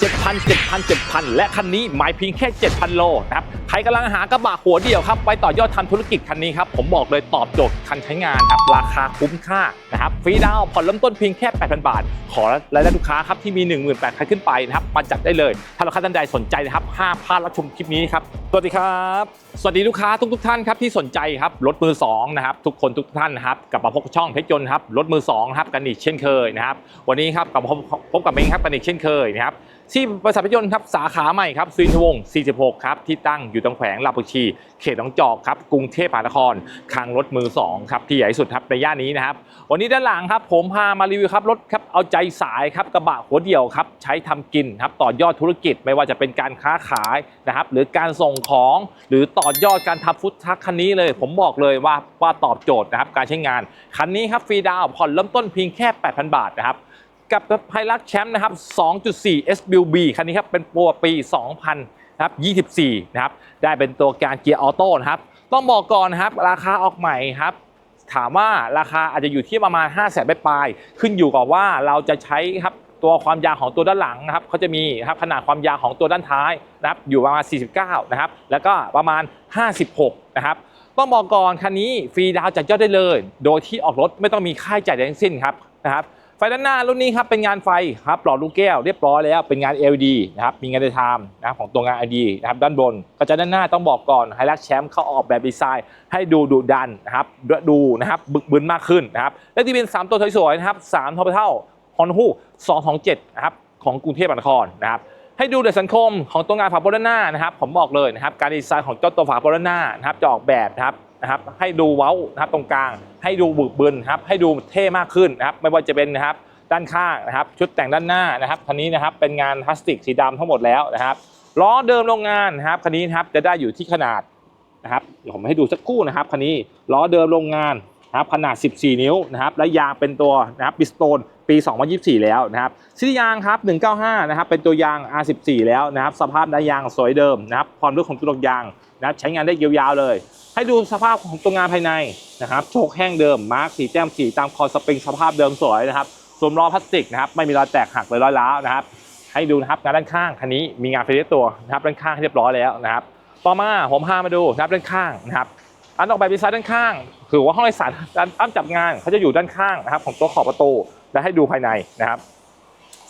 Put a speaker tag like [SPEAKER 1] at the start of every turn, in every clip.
[SPEAKER 1] 7,000 7,000 7,000 และคันนี้หมายเพียงแค่ 7,000 โลนะครับใครกำลังหากระบะหัวเดียวครับไปต่อยอดทำธุรกิจคันนี้ครับผมบอกเลยตอบโจทย์คันใช้งานครับราคาคุ้มค่านะครับฟรีดาวน์ผ่อนเริ่มต้นเพียงแค่ 8,000 บาท ขอรายได้ลูกค้าครับที่มี 18,000คันขึ้นไปนะครับมาจัดได้เลย ถ้าลูกค้าท่านใดสนใจนะครับห้ามพลาดรับชมคลิปนี้ครับสวัสดีครับสวัสดีลูกค้าทุกๆท่านครับที่สนใจครับรถมือสองนะครับทุกคนทุกท่านนะครับกลับมาพบช่องเพชรยนต์ครับรถมือสองครับกันอีกเช่นเคยนะครับวันนี้ครับกลับมาพบกับเมงครับกันอีกเช่นเคยนะครับที่บริษัทเพชรยนต์ครับสาขาใหม่ครับสุนทวงศ์46 ครับที่ตั้งอยู่ตรงแขวงลาบุชี เขตหนองจอกครับกรุงเทพมหานครคลังรถมือสองครับที่ใหญ่สุดครับในย่านนี้นะครับวันนี้ด้านหลังครับผมพามารีวิวครับรถครับเอาใจสายครับกระบะหัวเดี่ยวครับใช้ทำกินครับต่อยอดธุรกิจไม่ว่าจะเป็นการค้าขายนะครับหรือการส่งของหรือต่อยอดการทำฟุตทักคันนี้เลย ผมบอกเลยว่าว่าตอบโจทย์นะครับการใช้งานคันนี้ครับฟรีดาวผ่อนเริ่มต้นเพียงแค่ 8,000 บาทนะครับกับไฮรักแชมป์นะครับ 2.4 SBB คันนี้ครับ เป็นปัวปี2000 นะครับ24นะครับได้เป็นตัวการเกียร์ออโต้นะครับต้องบอกก่อนนะครับราคาออกใหม่ครับถามว่าราคาอาจจะอยู่ที่ประมาณ 5 0 0แสนปลายขึ้นอยู่กับว่าเราจะใช้ครับตัวความยาวของตัวด้านหลังนะครับเขาจะมีครับขนาดความยาวของตัวด้านท้ายนะครับอยู่ประมาณ 49 นะครับ แล้วก็ประมาณ 56 นะครับต้องบอกก่อนคันนี้ฟรีดาวจัดยอดได้เลย โดยที่ออกรถไม่ต้องมีค่าใช้จ่ายใดทั้งสิ้นครับนะครับ ไฟด้านหน้ารุ่นนี้ครับเป็นงานไฟครับหลอดลูกแก้วเรียบร้อยแล้วเป็นงาน LED นะครับมีงานไดไทม์นะครับของตัวงาน LED นะครับด้านบนกระจกด้านหน้าต้องบอกก่อนไฮรักแชมป์เขาออกแบบดีไซน์ ให้ดูดุดันนะครับดูนะครับบึกบึนมากขึ้นนะครับและที่เป็น 3 ตัวสวยๆนะครับ3ทอปเท่าฮอนฮู227นะครับของกรุงเทพมหานครนะครับให้ดูเดสังคมของตัวงานฝาโปรด้านหน้านะครับผมบอกเลยนะครับการดีไซน์ของเจ้าตัวฝาโปรด้านหน้านะครับจะออกแบบนะครับ นะครับให้ดูเว้านะครับตรงกลาง ให้ดูบึกบึนครับให้ดูเท่มากขึ้นนะครับไม่ว่าจะเป็นนะครับด้านข้างนะครับชุดแต่งด้านหน้านะครับคันนี้นะครับเป็นงานพลาสติกสีดำทั้งหมดแล้วนะครับล้อเดิมโรงงานนะครับคันนี้นะครับจะได้อยู่ที่ขนาดนะครับเดี๋ยวผมให้ดูสักครู่นะครับคันนี้ล้อเดิมโรงงานนะครับขนาด 14 นิ้วนะครับและยางเป็นตัวนะครับบิสโตนปี 2024 แล้วนะครับชิ้นยางครับ 195 นะครับเป็นตัวยาง R14 แล้วนะครับสภาพด้านยางสวยเดิมนะครับความลึกของตัวยาง นะใช้งานได้ยาวๆเลย ให้ดูสภาพของตัวงานภายในนะครับโชคแห้งเดิมมาร์กสีแต้มสีตามคอสปริงสภาพเดิมสวยนะครับสวมล้อพลาสติกนะครับไม่มีรอยแตกหักเลยรอยร้าวนะครับ ให้ดูนะครับงานด้านข้างคันนี้มีงานไฟเลี้ตัวนะครับด้านข้างเรียบร้อยแล้วนะครับ ต่อมาผมพามาดูนะครับด้านข้างนะครับอันออกแบบดีไซน์ด้านข้าง คือว่าห้องโดยสารด้านอ้ำจับงานเขาจะอยู่ด้านข้างนะครับ ของตัวขอบประตูและให้ดูภายในนะครับ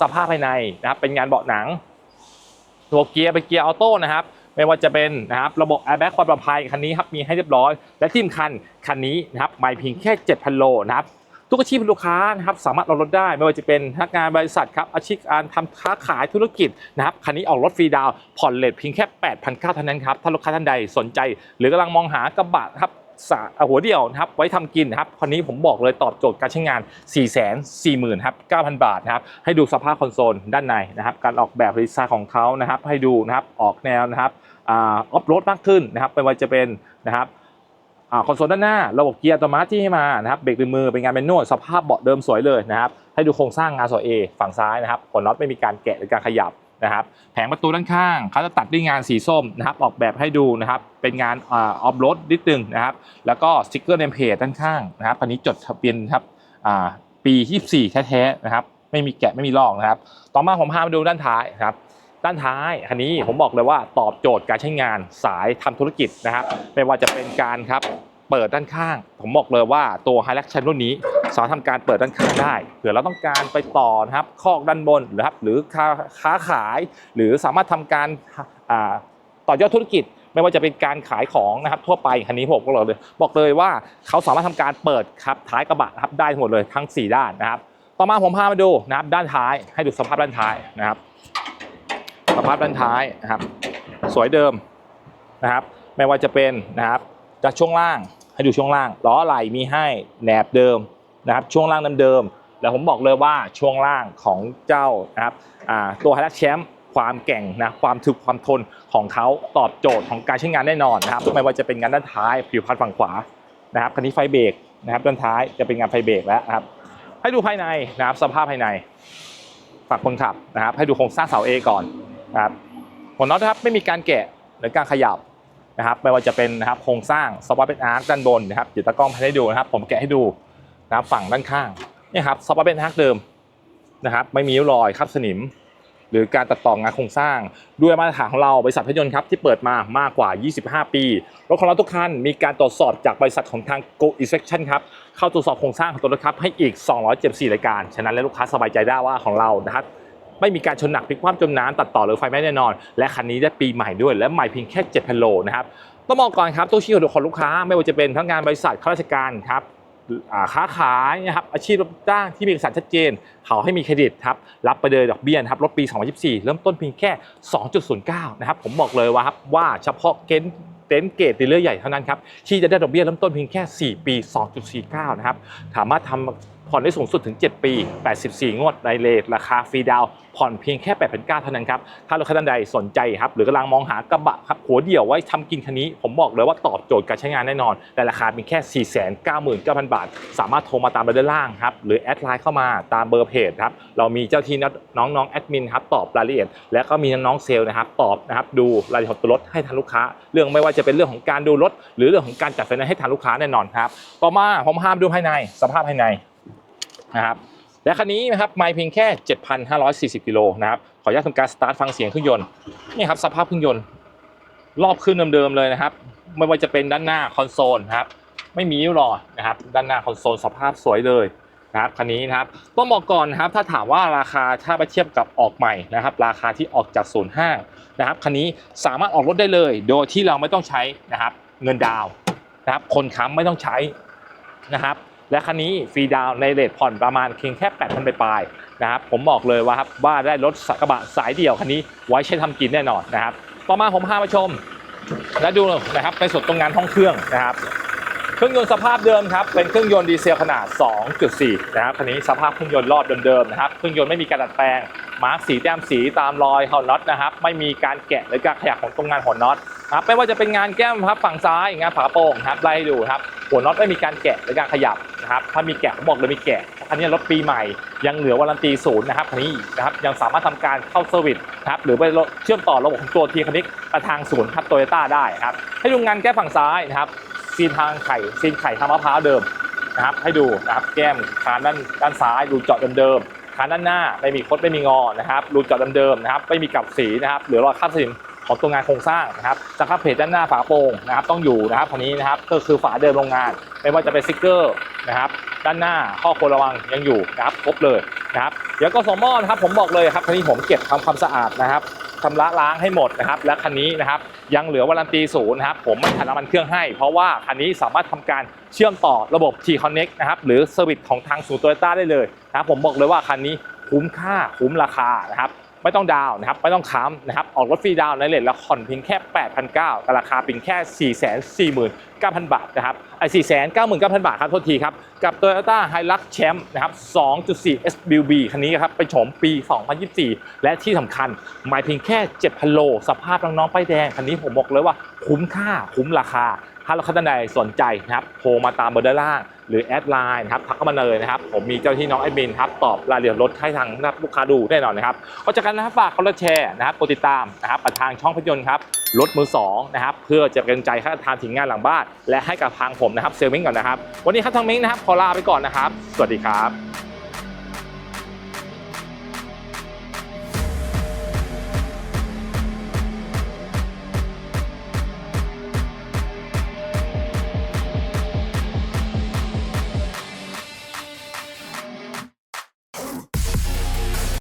[SPEAKER 1] สภาพภายในนะครับเป็นงานเบาะหนังตัวเกียร์เป็นเกียร์ออโต้นะครับ ไม่ว่าจะเป็นนะครับระบบแอร์แบ็กความปลอดภัยคันนี้ครับมีให้เรียบร้อย และที่สำคัญคันนี้นะครับไม่เพียงแค่ 7,000 โลนะครับทุกอาชีพลูกค้านะครับสามารถเอารถได้ไม่ว่าจะเป็นพนักงานบริษัทครับอาชีพการทำค้าขายธุรกิจนะครับคันนี้ออกรถฟรีดาวผ่อนเลทเพียงแค่8,900เท่านั้นครับถ้าลูกค้าท่านใดสนใจ หรือกำลังมองหากระบะครับ หัวเดียวนะครับไว้ทำกินนะครับคันนี้ผมบอกเลยตอบโจทย์การใช้งาน 4 4 0 0 0 0ครับ9,000 บาทนะครับให้ดูสภาพคอนโซลด้านในนะครับการออกแบบดีไซน์ของเขานะครับให้ดูนะครับออกแนวนะครับออฟโรดมากขึ้นนะครับไม่ว่าจะเป็นนะครับคอนโซลด้านหน้าระบบเกียร์อัตโนมัติที่ให้มานะครับเบรกมือเป็นงานแมนนวลสภาพเบาะเดิมสวยเลยนะครับให้ดูโครงสร้างงานสวยเอฝั่งซ้ายนะครับหัวน็อตไม่มีการแกะหรือการขยับ นะครับแผงประตูด้านข้างเขาจะตัดด้วยงานสีส้มนะครับออกแบบให้ดูนะครับเป็นงานออฟโรดนิดนึงนะครับแล้วก็สติกเกอร์เนมเพจด้านข้างนะครับอันนี้จดทะเบียนครับอ่าปี 24 แท้ๆนะครับไม่มีแกะไม่มีลอกนะครับ ต่อมาผมพามาดูด้านท้ายนะครับด้านท้ายคันนี้ผมบอกเลยว่าตอบโจทย์การใช้งานสายทำธุรกิจนะครับไม่ว่าจะเป็นการครับ เปิดด้านข้าง ผมบอกเลยว่าตัวไฮ l ักชันรุ่นนี้ สามารถทำการเปิดด้านข้างได้เผื่อเราต้องการไปต่อนะครับคอกด้านบนหรือครับหรือค้าค้าขาย หรือสามารถทำการต่อยอดธุรกิจไม่ว่าจะเป็นการขายของนะครับทั่วไปคันนี้ผมบอกเลยบอกเลยว่าเขาสามารถทำการเปิดครับท้ายกระบะครับได้หมดเลยทั้ง 4 ด้านนะครับ ต่อมาผมพามาดูนะครับด้านท้ายให้ดูสภาพด้านท้ายนะครับ สภาพด้านท้ายนะครับ สวยเดิมนะครับ ไม่ว่าจะเป็นนะครับจากช่วงล่าง ให้ดูช่วงล่างล้อไหล่มีให้แหนบเดิมนะครับช่วงล่างเดิมๆแล้วผมบอกเลยว่าช่วงล่างของเจ้านะครับตัวไฮรักแชมป์ความแก่งนะความถึกความทนของเขาตอบโจทย์ของการใช้งานแน่นอนนะครับไม่ว่าจะเป็นงานด้านท้ายผิวพันฝั่งขวานะครับคันนี้ไฟเบรกนะครับด้านท้ายจะเป็นงานไฟเบรกแล้วนะครับให้ดูภายในนะครับสภาพภายในฝั่งคนขับนะครับให้ดูโครงสร้างเสาเอก่อนนะครับหัวน็อตนะครับไม่มีการแกะหรือการขยับ นะครับไม่ว่าจะเป็นนะครับโครงสร้างสปอร์เป็นอาร์คด้านบนนะครับเดี๋ยวตากล้องให้ดูนะครับ ผมแกะให้ดูนะครับฝั่งด้านข้างนี่ครับสปอร์เป็นอาร์คเดิมนะครับ ไม่มีริ้วรอยครับสนิม หรือการตัดต่องานโครงสร้าง ด้วยมาตรฐานของเราบริษัทพยนต์ครับที่เปิดมามากกว่า 25 ปีรถของเราทุกคันมีการตรวจสอบจากบริษัทของทาง Go Inspection ครับเข้าตรวจสอบโครงสร้างของตัวรถครับให้อีก 274รายการฉะนั้นแล้วลูกค้าสบายใจได้ว่าของเรานะครับ ไม่มีการชนหนักพลิกคว่ำจมน้ำตัดต่อหรือไฟไหม้แน่นอน และคันนี้ได้ปีใหม่ด้วย และใหม่เพียงแค่7,000โลนะครับต้องบอกก่อนครับตู้ชี้ของลูกค้า ไม่ว่าจะเป็นพนักงงานบริษัทข้าราชการครับอาค้าขายนะครับอาชีพรับจ้างที่มีเอกสารชัดเจน เขาให้มีเครดิตครับรับไปเลยดอกเบี้ยครับลดปี 2024 เริ่มต้นเพียงแค่ 2.09 นะครับผมบอกเลยว่าครับว่าเฉพาะเกณฑ์เต็นท์เกรดดีลเลอร์ใหญ่เท่านั้นครับที่จะได้ดอกเบี้ยเริ่มต้นเพียงแค่ 4 ปี 2.49 นะครับสามารถทำ ผ่อนได้สูงสุดถึง 7 ปี 84 งวดในเลทราคาฟรีดาวผ่อนเพียงแค่ 8,900เท่านั้นครับ ถ้าลูกค้าท่านใดสนใจครับ หรือกำลังมองหากระบะครับหัวเดี่ยวไว้ทำกินคันนี้ ผมบอกเลยว่าตอบโจทย์การใช้งานแน่นอน แต่ราคาเพียงแค่ 499,000 บาท สามารถโทรมาตามเบอร์ด้านล่างครับ หรือแอดไลน์เข้ามาตามเบอร์เพจครับ เรามีเจ้าที่น้องๆแอดมินครับตอบรายละเอียด และก็มีน้องๆเซลล์นะครับตอบนะครับดูรายละเอียดตัวรถให้ทางลูกค้า เรื่องไม่ว่าจะเป็นเรื่องของการดูรถ หรือเรื่องของการจัดไฟแนนซ์ให้ทางลูกค้าแน่นอนครับ ต่อมาผมพาไปดูภายในสภาพภายใน นะครับและคันนี้นะครับไม่เพียงแค่ 7,540กิโลนะครับขออนุญาตทำการสตาร์ทฟังเสียงเครื่องยนต์นี่ครับสภาพเครื่องยนต์รอบขึ้นเดิมๆเลยนะครับ ไม่ว่าจะเป็นด้านหน้าคอนโซลนะครับไม่มีนิ้วรอนะครับด้านหน้าคอนโซลสภาพสวยเลยนะครับคันนี้นะครับต้องบอกก่อนนะครับถ้าถามว่าราคาถ้าไปเทียบกับออกใหม่นะครับ ราคาที่ออกจากศูนย์ห้านะครับคันนี้สามารถออกรถได้เลย โดยที่เราไม่ต้องใช้นะครับเงินดาวน์นะครับคนค้ำไม่ต้องใช้นะครับ และคันนี้ฟรีดาวในเรทผ่อนประมาณเพียงแค่8,000ปลายนะครับผมบอกเลยว่าครับว่าได้รถกระบะสายเดี่ยวคันนี้ไว้ใช้ทำกินแน่นอนนะครับ ต่อมาผมพามาชม และดูนะครับในส่วนตรงงานห้องเครื่องนะครับ เครื่องยนต์สภาพเดิมครับเป็นเครื่องยนต์ดีเซลขนาด 2.4 นะครับคันนี้สภาพเครื่องยนต์รอบเดิมๆนะครับเครื่องยนต์ไม่มีการดัดแปลงมาร์กสีแต้มสีตามรอยหัวน็อตนะครับไม่มีการแกะหรือการขยับของตรงงานหัวน็อตนะครับไม่ว่าจะเป็นงานแก้มครับฝั่งซ้ายงานฝาโปร่งครับไล่ดูครับหัวน็อตไม่มีการแกะหรือการขยับ นะครับถ้ามีแกะผมบอกเลยมีแกะคันนี้รถปีใหม่ยังเหลือวารันตีศูนย์นะครับคันนี้นะครับยังสามารถทำการเข้าเซอร์วิสนะครับหรือไปเชื่อมต่อระบบของตัวทีคันนี้ไปทางศูนย์ครับโตโยต้าได้ครับให้ดูงานแก้ฝั่งซ้ายนะครับซีนทางไข่ซีนไข่ทางมะพร้าวเดิมนะครับให้ดูนะครับแก้มคานด้านด้านซ้ายรูเจาะเดิมๆคานด้านหน้าไม่มีคดไม่มีงอนะครับรูเจาะเดิมๆนะครับไม่มีกับสีนะครับหรือรอยคราบสนิม ของตัวงานโครงสร้างนะครับสครับเพจด้านหน้าฝาโปร่งนะครับต้องอยู่นะครับคันนี้นะครับก็คือฝาเดิมโรงงาน ไม่ว่าจะเป็นสติกเกอร์นะครับด้านหน้าข้อควรระวังยังอยู่นะครับครบเลยนะครับเดี๋ยวก็สมอนะครับผมบอกเลยครับคันนี้ผมเก็บทำความสะอาดนะครับชำระล้างให้หมดนะครับ และคันนี้นะครับยังเหลือวารันตีศูนย์นะครับผมไม่ทันน้ำมันเครื่องให้ เพราะว่าคันนี้สามารถทำการเชื่อมต่อระบบ T Connect นะครับหรือเซอร์วิสของทางศูนย์โตโยต้าได้เลยนะครับผมบอกเลยว่าคันนี้คุ้มค่าคุ้มราคานะครับ ไม่ต้องดาวนะครับไม่ต้องค้ำนะครับออกรถฟรีดาวน์ในเลทละผ่อนเพียงแค่8,900แต่ราคาเพียงแค่ 449,000 บาทนะครับไอ้499,000 บาทครับโทษทีครับ กับ Toyota Hilux Champ นะครับ 2.4 SUV คันนี้ครับเป็นโฉมปี 2024 และที่สำคัญหมายเพียงแค่ 7,000 โล สภาพน้องๆป้ายแดง คันนี้ผมบอกเลยว่าคุ้มค่าคุ้มราคาถ้าเราท่านใดสนใจนะครับโทรมาตามเบอร์ด้านล่าง หรือแอดไลน์นะครับทักเข้ามาเลยนะครับ ผมมีเจ้าที่น้องแอดมินครับตอบรายละเอียดรถให้ทางลูกค้าดูแน่นอนนะครับก็จากกันนะครับฝากกดแชร์นะครับกดติดตามนะครับทางช่องพยนต์ครับรถมือสองนะครับเพื่อจะเป็นใจให้ทางถึงงานหลังบ้าน และให้กับทางผมนะครับเซลล์มิ้งก่อนนะครับ วันนี้ครับทางมิ้งนะครับขอลาไปก่อนนะครับ สวัสดีครับ